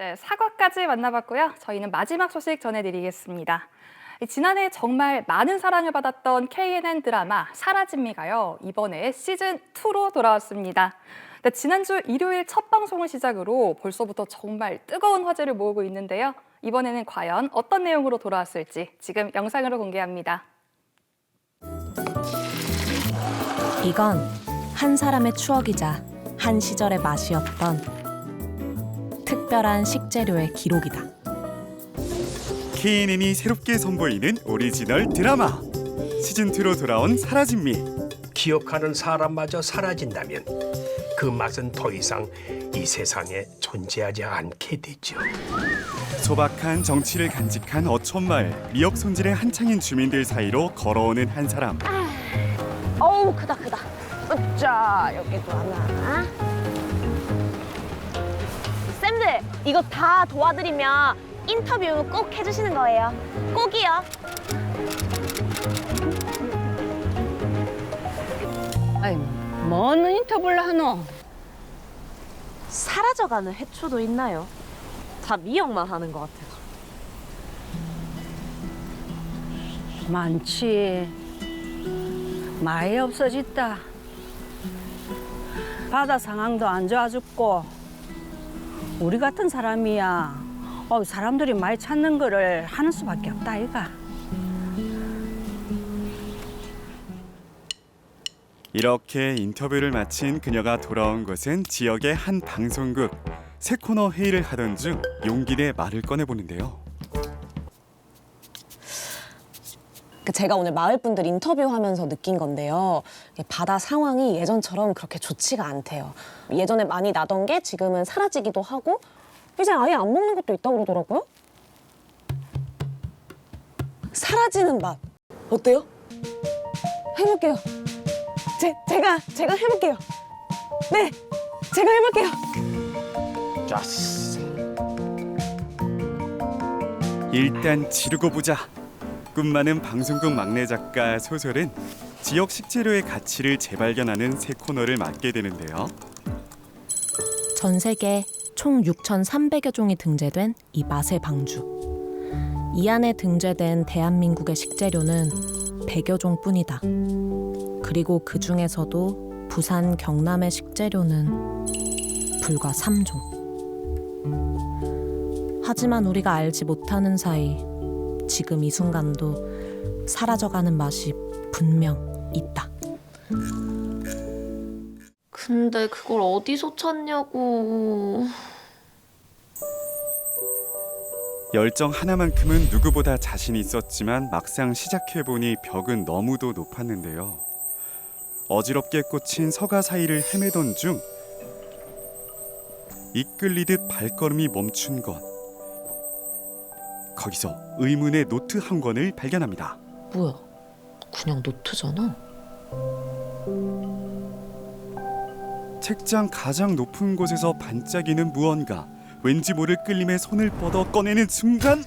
네, 사과까지 만나봤고요. 저희는 마지막 소식 전해드리겠습니다. 지난해 정말 많은 사랑을 받았던 KNN 드라마 사라진미가요. 이번에 시즌 2로 돌아왔습니다. 네, 지난주 일요일 첫 방송을 시작으로 벌써부터 정말 뜨거운 화제를 모으고 있는데요. 이번에는 과연 어떤 내용으로 돌아왔을지 지금 영상으로 공개합니다. 이건 한 사람의 추억이자 한 시절의 맛이었던 특별한 식재료의 기록이다. KNN이 새롭게 선보이는 오리지널 드라마. 시즌 2로 돌아온 사라진미. 기억하는 사람마저 사라진다면 그 맛은 더 이상 이 세상에 존재하지 않게 되죠. 소박한 정치를 간직한 어촌마을 미역 손질의 한창인 주민들 사이로 걸어오는 한 사람. 어우 크다 크다. 으짜 여기도 하나 이거 다 도와드리면 인터뷰 꼭 해주시는 거예요 꼭이요 아이, 뭔 인터뷰를 하노? 사라져가는 해초도 있나요? 다 미역만 하는 것 같아요 많지. 많이 없어졌다. 바다 상황도 안 좋아 죽고 우리 같은 사람이야. 어, 사람들이 많이 찾는 거를 하는 수밖에 없다 이가. 이렇게 인터뷰를 마친 그녀가 돌아온 곳은 지역의 한 방송국 새 코너 회의를 하던 중 용기 내 말을 꺼내보는데요 그 제가 오늘 마을 분들 인터뷰하면서 느낀 건데요. 이 바다 상황이 예전처럼 그렇게 좋지가 않대요. 예전에 많이 나던 게 지금은 사라지기도 하고 이제 아예 안 먹는 것도 있다고 그러더라고요. 사라지는 맛 어때요? 해볼게요. 제, 제가 제가 해볼게요. 네, 제가 해볼게요. 좋았어. 일단 지르고 보자. 꿈 많은 방송국 막내 작가 소설은 지역 식재료의 가치를 재발견하는 새 코너를 맡게 되는데요. 전 세계 총 6,300여 종이 등재된 이 맛의 방주. 이 안에 등재된 대한민국의 식재료는 100여 종뿐이다. 그리고 그 중에서도 부산 경남의 식재료는 불과 3종. 하지만 우리가 알지 못하는 사이 지금 이 순간도 사라져가는 맛이 분명 있다. 근데 그걸 어디서 찾냐고. 열정 하나만큼은 누구보다 자신 있었지만 막상 시작해 보니 벽은 너무도 높았는데요. 어지럽게 꽂힌 서가 사이를 헤매던 중 이끌리듯 발걸음이 멈춘 것. 거기서 의문의 노트 한 권을 발견합니다. 뭐야? 그냥 노트잖아. 책장 가장 높은 곳에서 반짝이는 무언가. 왠지 모를 끌림에 손을 뻗어 꺼내는 순간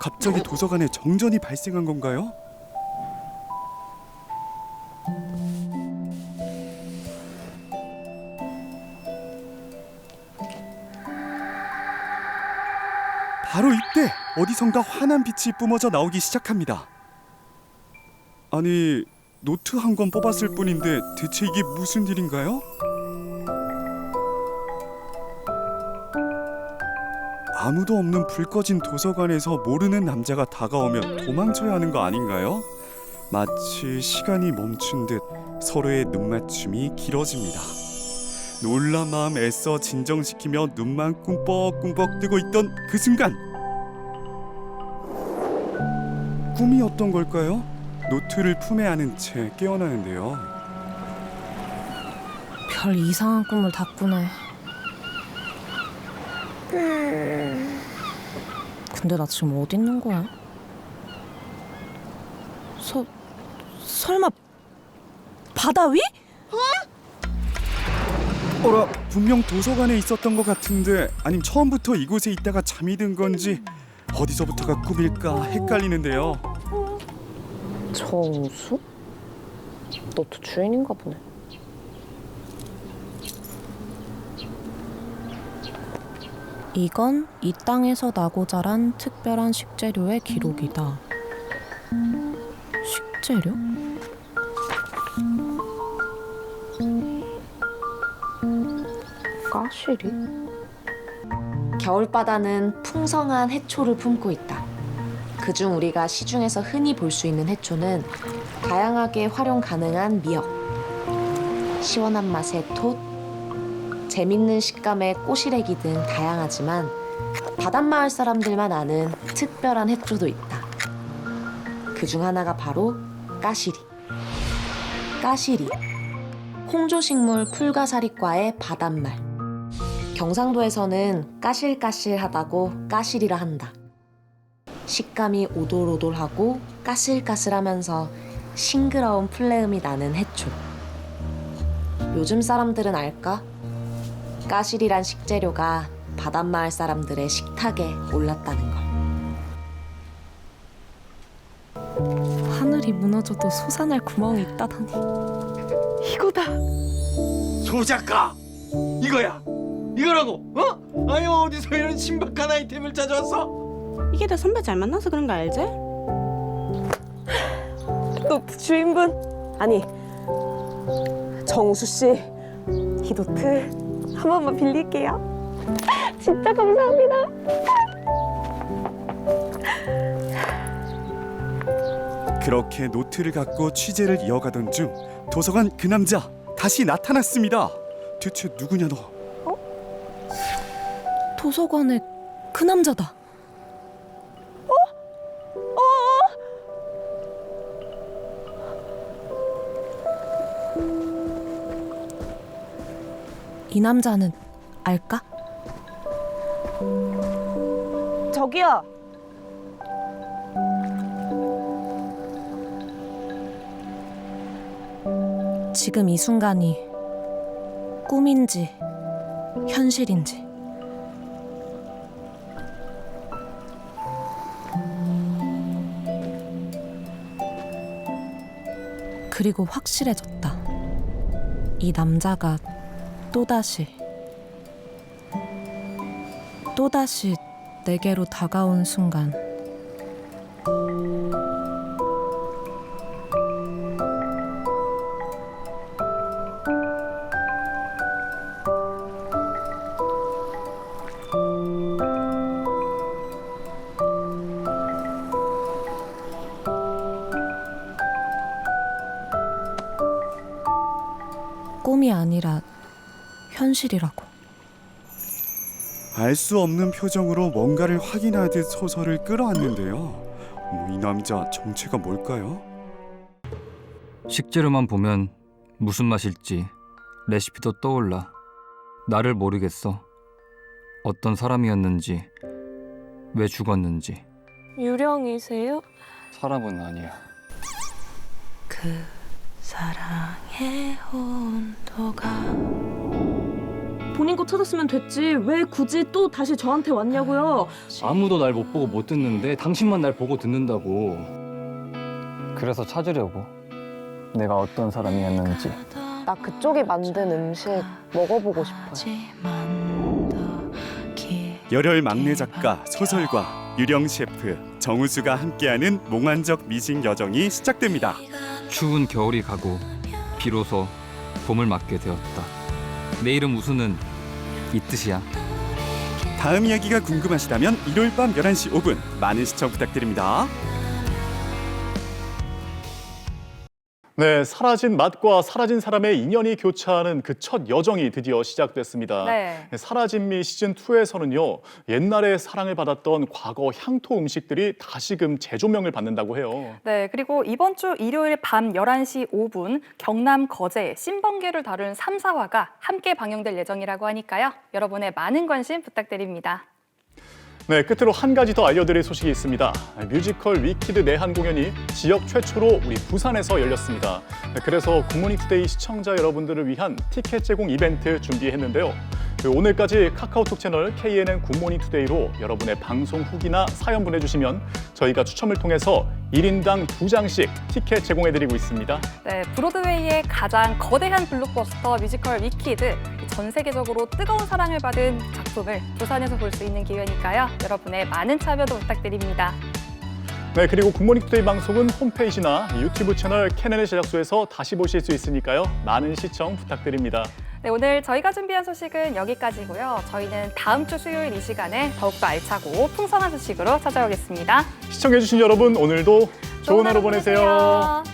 갑자기 도서관에 정전이 발생한 건가요? 바로 이때 어디선가 환한 빛이 뿜어져 나오기 시작합니다. 아니 노트 한 권 뽑았을 뿐인데 대체 이게 무슨 일인가요? 아무도 없는 불 꺼진 도서관에서 모르는 남자가 다가오면 도망쳐야 하는 거 아닌가요? 마치 시간이 멈춘 듯 서로의 눈맞춤이 길어집니다. 놀란 마음 애써 진정시키며 눈만 꿈뻑꿈뻑 뜨고 있던 그 순간 꿈이었던 걸까요? 노트를 품에 안은 채 깨어나는데요. 별 이상한 꿈을 다 꾸네. 근데 나 지금 어디 있는 거야? 서 설마 바다 위? 어라 분명 도서관에 있었던 것 같은데 아님 처음부터 이곳에 있다가 잠이 든 건지 어디서부터가 꿈일까 헷갈리는데요. 정수? 노트 주인인가 보네. 이건 이 땅에서 나고 자란 특별한 식재료의 기록이다. 식재료? 까시리? 겨울바다는 풍성한 해초를 품고 있다. 그중 우리가 시중에서 흔히 볼 수 있는 해초는 다양하게 활용 가능한 미역, 시원한 맛의 톳, 재밌는 식감의 꼬시래기 등 다양하지만 바닷마을 사람들만 아는 특별한 해초도 있다. 그중 하나가 바로 까시리. 까시리. 홍조식물 풀가사리과의 바닷말. 경상도에서는 까실까실하다고 까실이라 한다. 식감이 오돌오돌하고 까슬까슬하면서 싱그러운 플레음이 나는 해초. 요즘 사람들은 알까? 까실이란 식재료가 바닷마을 사람들의 식탁에 올랐다는 걸. 하늘이 무너져도 솟아날 구멍이 있다더니 조작가 이거야 이거라고 어? 아니 어디서 이런 신박한 아이템을 찾아왔어? 이게 다 선배 잘 만나서 그런 거 알지? 또 주인분 아니 정수 씨 히도트 한 번만 빌릴게요. 진짜 감사합니다. 그렇게 노트를 갖고 취재를 이어가던 중 도서관 그 남자 다시 나타났습니다. 대체 누구냐 너? 도서관에 그 남자다. 이 남자는 알까? 저기요. 지금 이 순간이 꿈인지 현실인지 그리고 확실해졌다. 이 남자가 또다시 또다시 내게로 다가온 순간 꿈이 아니라 현실이라고. 알 수 없는 표정으로 뭔가를 확인하듯 소설을 끌어안는데요. 뭐, 이 남자 정체가 뭘까요? 식재료만 보면 무슨 맛일지 레시피도 떠올라. 나를 모르겠어. 어떤 사람이었는지, 왜 죽었는지. 유령이세요? 사람은 아니야. 그 사랑의 온도가 본인 거 찾았으면 됐지. 왜 굳이 또 다시 저한테 왔냐고요? 아무도 날 못 보고 못 듣는데 당신만 날 보고 듣는다고. 그래서 찾으려고. 내가 어떤 사람이었는지. 나 그쪽이 만든 음식 먹어보고 싶어요. 열혈 막내 작가 소설가 유령 셰프 정우수가 함께하는 몽환적 미식 여정이 시작됩니다. 추운 겨울이 가고 비로소 봄을 맞게 되었다. 내 이름 우수는 이 뜻이야. 다음 이야기가 궁금하시다면 일요일 밤 11시 5분 많은 시청 부탁드립니다. 네, 사라진 맛과 사라진 사람의 인연이 교차하는 그 첫 여정이 드디어 시작됐습니다. 네. 사라진 미 시즌 2에서는요 옛날에 사랑을 받았던 과거 향토 음식들이 다시금 재조명을 받는다고 해요. 네, 그리고 이번 주 일요일 밤 11시 5분 경남 거제 신번개를 다룬 3, 4화가 함께 방영될 예정이라고 하니까요. 여러분의 많은 관심 부탁드립니다. 네, 끝으로 한 가지 더 알려드릴 소식이 있습니다. 뮤지컬 위키드 내한 공연이 지역 최초로 우리 부산에서 열렸습니다. 네, 그래서 굿모닝 투데이 시청자 여러분들을 위한 티켓 제공 이벤트 준비했는데요. 그 오늘까지 카카오톡 채널 KNN 굿모닝 투데이로 여러분의 방송 후기나 사연 보내주시면 저희가 추첨을 통해서 1인당 두장씩 티켓 제공해드리고 있습니다. 네, 브로드웨이의 가장 거대한 블록버스터 뮤지컬 위키드 전 세계적으로 뜨거운 사랑을 받은 작품을 부산에서 볼 수 있는 기회니까요. 여러분의 많은 참여도 부탁드립니다. 네, 그리고 굿모닝 투데이 방송은 홈페이지나 유튜브 채널 KNN의 제작소에서 다시 보실 수 있으니까요. 많은 시청 부탁드립니다. 네, 오늘 저희가 준비한 소식은 여기까지고요. 저희는 다음 주 수요일 이 시간에 더욱더 알차고 풍성한 소식으로 찾아오겠습니다. 시청해주신 여러분 오늘도 좋은 하루 보내세요.